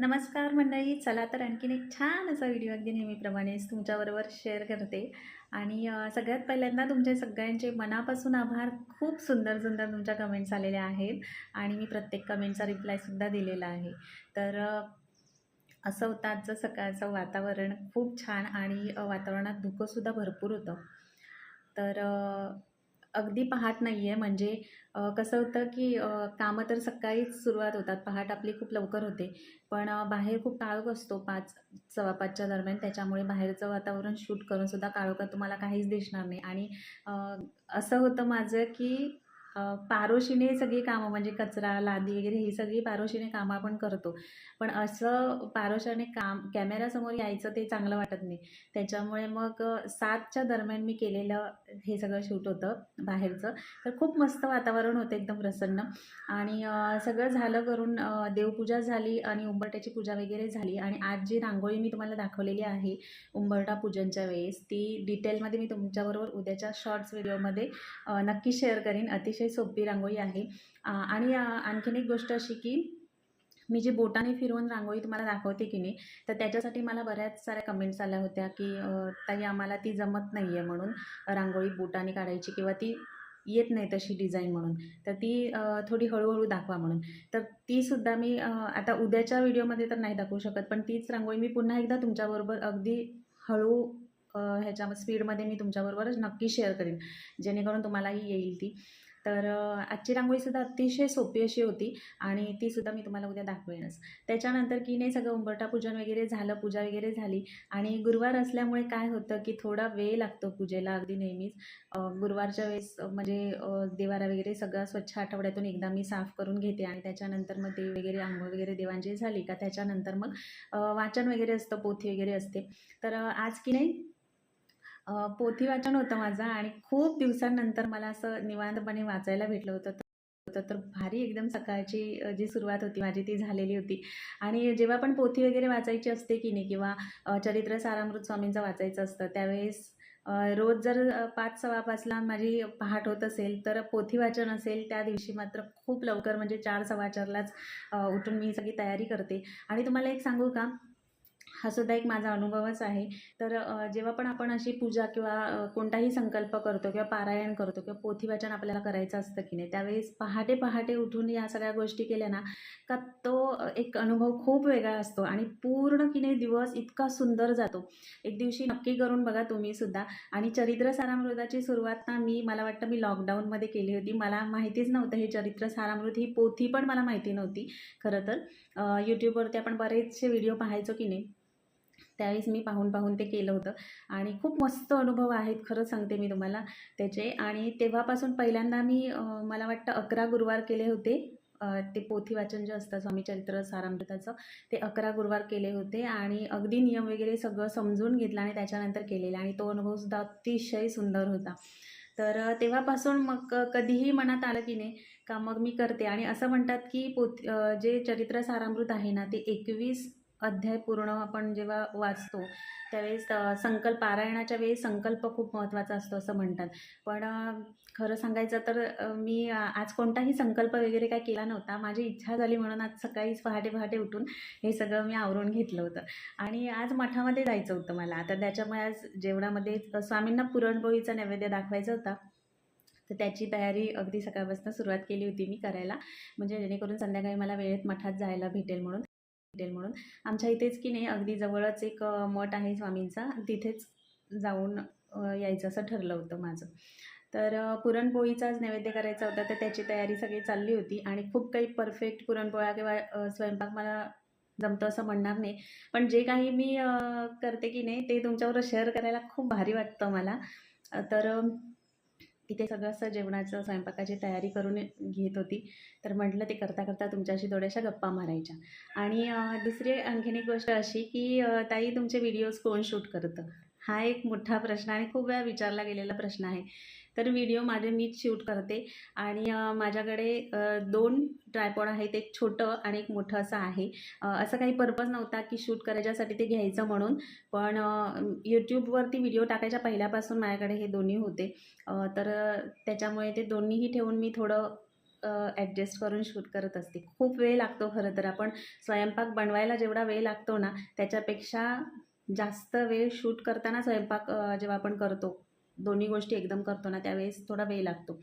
नमस्कार मंडळी चला तर आणखीन एक छान असा व्हिडिओ अगदी नेहमीप्रमाणेच तुमच्याबरोबर शेअर करते. आणि सगळ्यात पहिल्यांदा तुमचे सगळ्यांचे मनापासून आभार. खूप सुंदर सुंदर तुमच्या कमेंट्स आलेल्या आहेत. आणि मी प्रत्येक कमेंटचा रिप्लायसुद्धा दिलेला आहे. तर असं होतं आजचं सकाळचं वातावरण खूप छान आणि वातावरणात धुकंसुद्धा भरपूर होतं. तर अगदी पहाट नाही आहे म्हणजे कसं होतं की कामं तर सकाळीच सुरुवात होतात. पहाट आपली खूप लवकर होते. पण बाहेर खूप काळोख असतो पाच सव्वा पाचच्या दरम्यान. त्याच्यामुळे बाहेरचं वातावरण शूट करूनसुद्धा काळोखात तुम्हाला काहीच दिसणार नाही. आणि असं होतं माझं की पारोशीने सगळी कामं म्हणजे कचरा लादी वगैरे ही सगळी पारोशीने कामं आपण करतो. पण असं पारोशाने काम कॅमेऱ्यासमोर यायचं ते चांगलं वाटत नाही. त्याच्यामुळे मग सातच्या दरम्यान मी केलेलं हे सगळं शूट होतं बाहेरचं. तर खूप मस्त वातावरण होतं एकदम प्रसन्न. आणि सगळं झालं करून देवपूजा झाली आणि उंबरट्याची पूजा वगैरे झाली. आणि आज जी रांगोळी मी तुम्हाला दाखवलेली आहे उंबरटा पूजनच्या वेळेस ती डिटेलमध्ये मी तुमच्याबरोबर उद्याच्या शॉर्ट्स व्हिडिओमध्ये नक्की शेअर करीन. अतिशय सोपी रांगोळी आहे. आणि आणखीन एक गोष्ट अशी की मी जी बोटाने फिरवून रांगोळी तुम्हाला दाखवते की नाही तर त्याच्यासाठी मला बऱ्याच साऱ्या कमेंट्स आल्या होत्या की ताई आम्हाला ती जमत नाही आहे म्हणून रांगोळी बोटाने काढायची किंवा ती येत नाही तशी डिझाईन म्हणून. तर ती थोडी हळूहळू दाखवा म्हणून. तर तीसुद्धा मी आता उद्याच्या व्हिडिओमध्ये तर नाही दाखवू शकत पण तीच रांगोळी मी पुन्हा एकदा तुमच्याबरोबर अगदी हळू ह्याच्या स्पीडमध्ये मी तुमच्याबरोबरच नक्की शेअर करेन जेणेकरून तुम्हालाही येईल ती. तर आजची रांगोळीसुद्धा अतिशय सोपी अशी होती आणि तीसुद्धा मी तुम्हाला उद्या दाखवेनच. त्याच्यानंतर की नाही सगळं उंबरटा पूजन वगैरे झालं पूजा वगैरे झाली आणि गुरुवार असल्यामुळे काय होतं की थोडा वेळ लागतो पूजेला अगदी नेहमीच. गुरुवारच्या वेळेस म्हणजे देवारा वगैरे सगळं स्वच्छ आठवड्यातून एकदा मी साफ करून घेते आणि त्याच्यानंतर मग देव वगैरे आंघोळ वगैरे देवांची झाली का त्याच्यानंतर मग वाचन वगैरे असतं पोथी वगैरे असते. तर आज की नाही पोथी वाचन होतं माझं आणि खूप दिवसांनंतर मला असं निवांतपणे वाचायला भेटलं होतं. तर भारी एकदम सकाळची जी सुरुवात होती माझी ती झालेली होती. आणि जेव्हा पण पोथी वगैरे वाचायची असते की नाही किंवा चरित्र सारामृत स्वामींचं वाचायचं असतं त्यावेळेस रोज जर पाच सव्वा पाचला माझी पहाट होत असेल तर पोथी वाचन असेल त्या दिवशी मात्र खूप लवकर म्हणजे चार सव्वा चारलाच उठून मी सगळी तयारी करते. आणि तुम्हाला एक सांगू का? हा सुद्धा एक माझा अनुभवच आहे. तर जेव्हा पण आपण अशी पूजा किंवा कोणताही संकल्प करतो किंवा पारायण करतो किंवा पोथी वाचन आपल्याला करायचं असतं की नाही त्यावेळेस पहाटे पहाटे उठून या सगळ्या गोष्टी केल्या ना का तो एक अनुभव खूप वेगळा असतो आणि पूर्ण की नाही दिवस इतका सुंदर जातो. एक दिवशी नक्की करून बघा तुम्ही सुद्धा. आणि चरित्र सारामृताची सुरुवात ना मी मला वाटतं मी लॉकडाऊनमध्ये केली होती. मला माहितीच नव्हतं हे चरित्र सारामृत ही पोथी पण मला माहिती नव्हती खरं तर. यूट्यूबवरती आपण बरेचसे व्हिडिओ पाहायचो की नाही. त्यावेळेस मी पाहून पाहून ते केलं होतं. आणि खूप मस्त अनुभव आहेत खरं सांगते मी तुम्हाला त्याचे. आणि तेव्हापासून पहिल्यांदा मी मला वाटतं अकरा गुरुवार केले होते. ते पोथी वाचन जे असतं स्वामी चरित्र सारामृताचं ते अकरा गुरुवार केले होते. आणि अगदी नियम वगैरे सगळं समजून घेतलं आणि त्याच्यानंतर केलेलं. आणि तो अनुभवसुद्धा अतिशय सुंदर होता. तर तेव्हापासून मग कधीही मनात आलं की नाही का मग मी करते. आणि असं म्हणतात की पोथी जे चरित्र सारामृत आहे ना ते एकवीस अध्याय पूर्ण आपण जेव्हा वाचतो त्यावेळेस संकल्प पारायणाच्या वेळेस संकल्प खूप महत्त्वाचा असतो असं म्हणतात. पण खरं सांगायचं तर मी आज कोणताही संकल्प वगैरे काय केला नव्हता. माझी इच्छा झाली म्हणून आज सकाळीच पहाटे पहाटे उठून हे सगळं मी आवरून घेतलं होतं. आणि आज मठामध्ये जायचं होतं मला. तर त्याच्यामुळे आज जेवणामध्ये स्वामींना पुरणपोळीचा नैवेद्य दाखवायचा होता. तर त्याची तयारी अगदी सकाळपासून सुरुवात केली होती मी करायला. म्हणजे जेणेकरून संध्याकाळी मला वेळेत मठात जायला भेटेल म्हणून. भेटेल म्हणून. आमच्या इथेच की नाही अगदी जवळच एक मठ आहे स्वामींचा. तिथेच जाऊन यायचं असं ठरलं होतं माझं. तर पुरणपोळीचाच नैवेद्य करायचा होता तर त्याची तयारी सगळी चालली होती. आणि खूप काही परफेक्ट पुरणपोळ्या किंवा स्वयंपाक मला जमतं असं म्हणणार नाही. पण जे काही मी करते की नाही ते तुमच्याबरोबर शेअर करायला खूप भारी वाटतं मला. तर तिथे सगळं असं जेवणाचं स्वयंपाकाची तयारी करून घेत होती. तर म्हटलं ते करता करता तुमच्याशी थोड्याशा गप्पा मारायच्या. आणि दुसरी आणखीन एक गोष्ट अशी की ताई तुमचे व्हिडिओज कोण शूट करतं? हा एक मोठा प्रश्न आणि खूप वेळा विचारला गेलेला प्रश्न आहे. तर व्हिडिओ माझे मीच शूट करते. आणि माझ्याकडे दोन ट्रायपॉड आहेत एक छोटं आणि एक मोठं असं आहे. असं काही पर्पज नव्हता की शूट करायच्यासाठी ते घ्यायचं म्हणून. पण यूट्यूबवरती व्हिडिओ टाकायच्या पहिल्यापासून माझ्याकडे हे दोन्ही होते. तर त्याच्यामुळे ते दोन्हीही ठेवून मी थोडं ॲडजस्ट करून शूट करत असते. खूप वेळ लागतो खरं तर आपण स्वयंपाक बनवायला जेवढा वेळ लागतो ना त्याच्यापेक्षा जास्त वेळ शूट करताना स्वयंपाक जेव्हा आपण करतो दोन्ही गोष्टी एकदम करतो ना त्यावेळेस थोडा वेळ लागतो.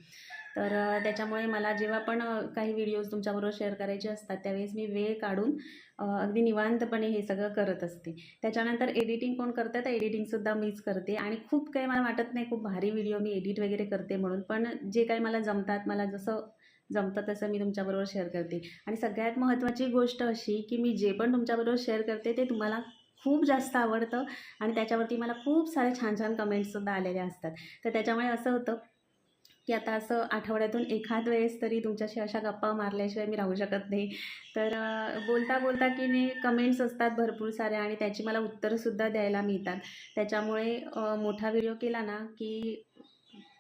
तर त्याच्यामुळे मला जेव्हा पण काही व्हिडिओज तुमच्याबरोबर शेअर करायचे असतात त्यावेळेस मी वेळ काढून अगदी निवांतपणे हे सगळं करत असते. त्याच्यानंतर एडिटिंग कोण करतं तर एडिटिंगसुद्धा मीच करते. आणि खूप काही मला वाटत नाही खूप भारी व्हिडिओ मी एडिट वगैरे करते म्हणून पण जे काही मला जमतात मला जसं जमतं तसं मी तुमच्याबरोबर शेअर करते. आणि सगळ्यात महत्त्वाची गोष्ट अशी की मी जे पण तुमच्याबरोबर शेअर करते ते तुम्हाला खूप जास्त आवडतं आणि त्याच्यावरती मला खूप सारे छान छान कमेंट्ससुद्धा आलेले असतात. तर त्याच्यामुळे असं होतं की आता असं आठवड्यातून एखाद वेळेस तरी तुमच्याशी अशा गप्पा मारल्याशिवाय मी राहू शकत नाही. तर बोलता बोलता की नाही कमेंट्स असतात भरपूर साऱ्या आणि त्याची मला उत्तरंसुद्धा द्यायला मिळतात. त्याच्यामुळे मोठा व्हिडिओ केला ना की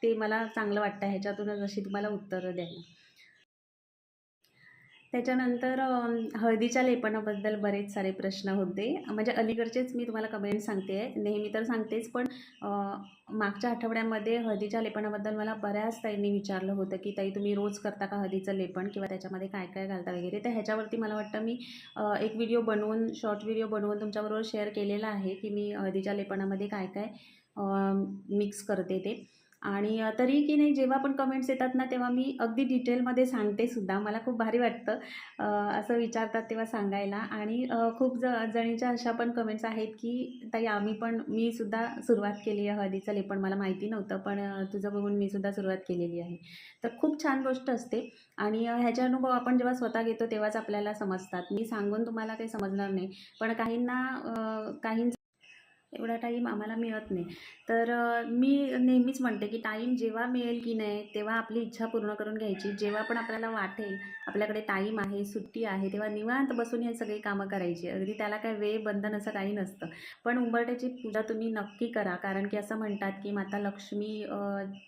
ते मला चांगलं वाटतं ह्याच्यातूनच अशी तुम्हाला उत्तरं द्यायला. त्याच्यानंतर हळदीच्या लेपनाबद्दल बरेच सारे प्रश्न होते. म्हणजे अलीकडचेच मी तुम्हाला कमेंट सांगते. आहे नेहमी तर सांगतेच पण मागच्या आठवड्यामध्ये हळदीच्या लेपनाबद्दल मला बऱ्याच ताईंनी विचारलं होतं की ताई तुम्ही रोज करता का हळदीचं लेपन किंवा त्याच्यामध्ये काय काय घालता वगैरे? तर ह्याच्यावरती मला वाटतं मी एक व्हिडिओ बनवून शॉर्ट व्हिडिओ बनवून तुमच्याबरोबर शेअर केलेला आहे की मी हळदीच्या लेपनामध्ये काय काय मिक्स करते ते. आणि तरी की नाही जेव्हा पण कमेंट्स येतात ना तेव्हा मी अगदी डिटेलमध्ये सांगते सुद्धा. मला खूप भारी वाटतं असं विचारतात तेव्हा सांगायला. आणि खूप ज जणीच्या अशा पण कमेंट्स आहेत की ताई आम्ही पण मी सुद्धा सुरुवात केली आहे हळदीचं पण मला माहिती नव्हतं पण तुझं बघून मी सुद्धा सुरुवात केलेली आहे. तर खूप छान गोष्ट असते. आणि ह्याचे अनुभव आपण जेव्हा स्वतः घेतो तेव्हाच आपल्याला समजतात. मी सांगून तुम्हाला काही समजणार नाही. पण काहींना काहींचं एवढा टाईम आम्हाला मिळत नाही. तर मी नेहमीच म्हणते की टाईम जेव्हा मिळेल की नाही तेव्हा आपली इच्छा पूर्ण करून घ्यायची. जेव्हा पण आपल्याला वाटेल आपल्याकडे टाईम आहे सुट्टी आहे तेव्हा निवांत बसून हे सगळी कामं करायची. अगदी त्याला काय वेळ बंधन असं काही नसतं. पण उंबरट्याची पूजा तुम्ही नक्की करा. कारण की असं म्हणतात की माता लक्ष्मी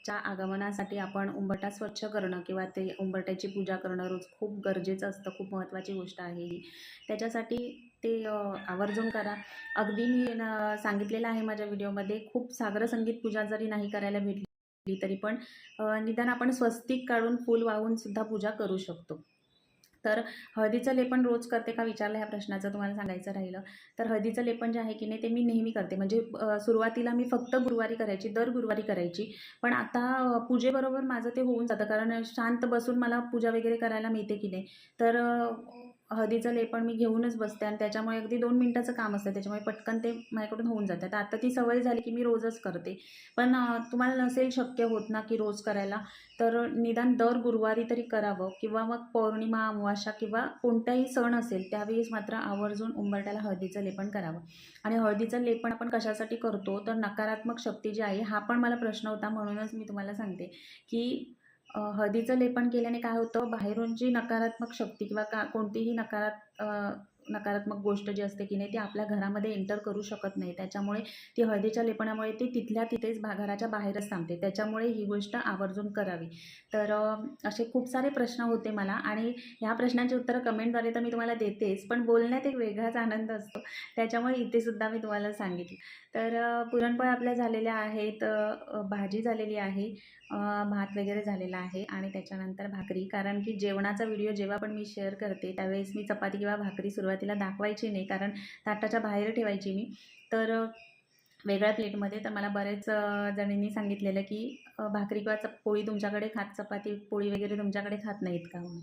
च्या आगमनासाठी आपण उंबरटा स्वच्छ करणं किंवा ते उंबरट्याची पूजा करणं रोज खूप गरजेचं असतं. खूप महत्त्वाची गोष्ट आहे ही. त्याच्यासाठी ते आवर्जून करा. अगदी मी सांगितलेलं आहे माझ्या व्हिडिओमध्ये खूप सागर संगीत पूजा जरी नाही करायला भेटली तरी पण निदान आपण स्वस्तिक काढून फूल वाहून सुद्धा पूजा करू शकतो. तर हळदीचं लेपन रोज करते का विचारलं ह्या प्रश्नाचं? तुम्हाला सांगायचं राहिलं. तर हळदीचं लेपन जे आहे की नाही ते मी नेहमी करते. म्हणजे सुरुवातीला मी फक्त गुरुवारी करायची दर गुरुवारी करायची. पण आता पूजेबरोबर माझं ते होऊन जातं. कारण शांत बसून मला पूजा वगैरे करायला मिळते की नाही. तर हळदीचं लेपण मी घेऊनच बसते आणि त्याच्यामुळे अगदी दोन मिनटाचं काम असतं. त्याच्यामुळे पटकन ते माझ्याकडून होऊन जातं. तर आता ती सवय झाली की मी रोजच करते. पण तुम्हाला नसेल शक्य होत ना की रोज करायला तर निदान दर गुरुवारी तरी करावं किंवा मग पौर्णिमा अमावास्या किंवा कोणताही सण असेल त्यावेळेस मात्र आवर्जून उंबरट्याला हळदीचं लेपन करावं. आणि हळदीचं लेपण आपण कशासाठी करतो तर नकारात्मक शक्ती जी आहे हा पण मला प्रश्न होता म्हणूनच मी तुम्हाला सांगते की हळदीचं लेपन केल्याने काय होतं? बाहेरून जी नकारात्मक शक्ती किंवा का कोणतीही नकारात नकारात्मक गोष्ट जी असते की नाही ती आपल्या घरामध्ये एंटर करू शकत नाही. त्याच्यामुळे ती हळदीच्या लेपणामुळे ती तिथल्या तिथेच भा घराच्या बाहेरच थांबते. त्याच्यामुळे ही गोष्ट आवर्जून करावी. तर असे खूप सारे प्रश्न होते मला आणि ह्या प्रश्नांची उत्तरं कमेंटद्वारे तर मी तुम्हाला देतेच पण बोलण्यात एक वेगळाच आनंद असतो. त्याच्यामुळे इथे सुद्धा मी तुम्हाला सांगितलं. तर पुरणपोळ्या आपल्या झालेल्या आहेत भाजी झालेली आहे भात वगैरे झालेला आहे आणि त्याच्यानंतर भाकरी. कारण की जेवणाचा व्हिडिओ जेव्हा पण मी शेअर करते त्यावेळेस मी चपाती किंवा भाकरी सुरुवातीला दाखवायची नाही कारण ताटाच्या बाहेर ठेवायची मी. तर वेगळ्या प्लेटमध्ये तर मला बरेच जणींनी सांगितलेलं की भाकरी किंवा चप पोळी तुमच्याकडे खात चपाती पोळी वगैरे तुमच्याकडे खात नाहीत का म्हणून.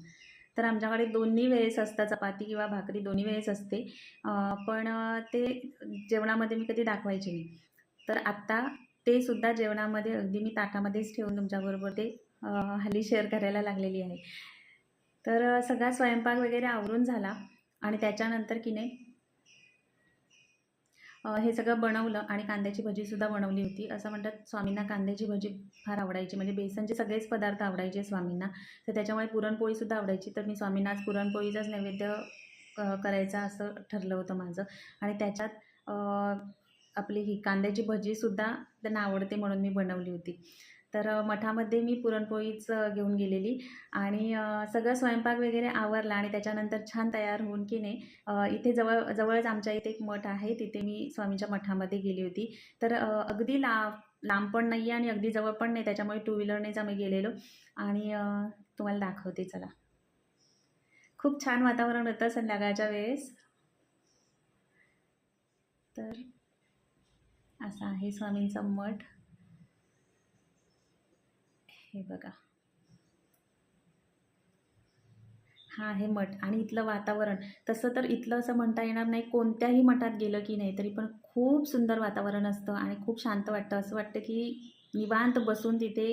तर आमच्याकडे दोन्ही वेळेस असतं चपाती किंवा भाकरी दोन्ही वेळेस असते. पण ते जेवणामध्ये मी कधी दाखवायची नाही. तर आत्ता ते सुद्धा जेवणामध्ये अगदी मी ताटामध्येच ठेवून तुमच्याबरोबर ते हल्ली शेअर करायला लागलेली आहे. तर सगळा स्वयंपाक वगैरे आवरून झाला. आणि त्याच्यानंतर की नाही हे सगळं बनवलं आणि कांद्याची भजीसुद्धा बनवली होती. असं म्हणतात स्वामींना कांद्याची भजी फार आवडायची. म्हणजे बेसनचे सगळेच पदार्थ आवडायचे स्वामींना. तर त्याच्यामुळे पुरणपोळीसुद्धा आवडायची. तर मी स्वामींना आज पुरणपोळीचाच नैवेद्य क करायचा असं ठरलं होतं माझं. आणि त्याच्यात आपली ही कांद्याची भजीसुद्धा त्यांना आवडते म्हणून मी बनवली होती. तर मठामध्ये मी पुरणपोळीच घेऊन गेलेली आणि सगळं स्वयंपाक वगैरे आवरला आणि त्याच्यानंतर छान तयार होऊन की नाही इथे जवळ जवळच आमच्या इथे एक मठ आहे तिथे मी स्वामींच्या मठामध्ये गेली होती. तर अगदी ला लांब पण नाही आहे आणि अगदी जवळ पण नाही त्याच्यामुळे टू व्हीलरनेच आम्ही गेलेलो. आणि तुम्हाला दाखवते चला. खूप छान वातावरण होतं संध्याकाळच्या वेळेस. तर असा आहे स्वामींचा मठ. हे बघा. हा आहे मठ आणि इथलं वातावरण. तसं तर इथलं असं म्हणता येणार नाही कोणत्याही मठात गेलं की नाही तरी पण खूप सुंदर वातावरण असतं आणि खूप शांत वाटतं. असं वाटतं की निवांत बसून तिथे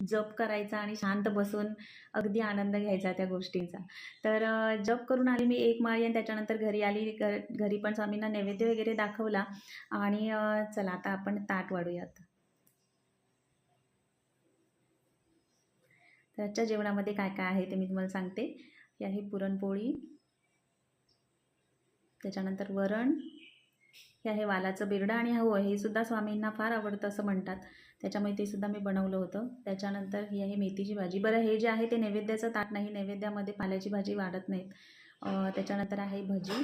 जप करायचा आणि शांत बसून अगदी आनंद घ्यायचा त्या गोष्टींचा. तर जप करून आली मी एक माळी आणि त्याच्यानंतर घरी आली. घरी पण स्वामींना नैवेद्य वगैरे दाखवला आणि चला आता आपण ताट वाढूयात. तर आजच्या जेवणामध्ये काय काय आहे ते मी तुम्हाला सांगते. ही आहे पुरणपोळी त्याच्यानंतर वरण हे आहे वालाचं बिरडं आणि हो हे सुद्धा स्वामींना फार आवडतं असं म्हणतात. त्याच्यामुळे ते सुद्धा मी बनवलं होतं. त्याच्यानंतर ही आहे मेथीची भाजी. बरं हे जे आहे ते नैवेद्याचं ताट नाही. नैवेद्यामध्ये पाल्याची भाजी वाढत नाहीत. त्याच्यानंतर आहे भजी.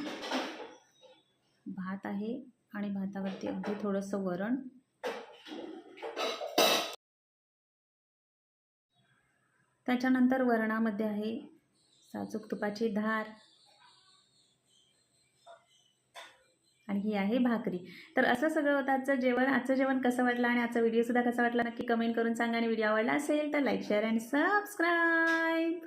भात आहे आणि भातावरती अगदी थोडंसं वरण. त्याच्यानंतर वरणामध्ये आहे साजूक तुपाची धार. आणि ही आहे भाकरी. तर असं सगळं होतं. आजचं जेवण आजचं जेवण कसं वाटलं आणि आजचा व्हिडिओसुद्धा कसा वाटला नक्की कमेंट करून सांगा. आणि व्हिडिओ आवडला असेल तर लाईक शेअर अँड सबस्क्राईब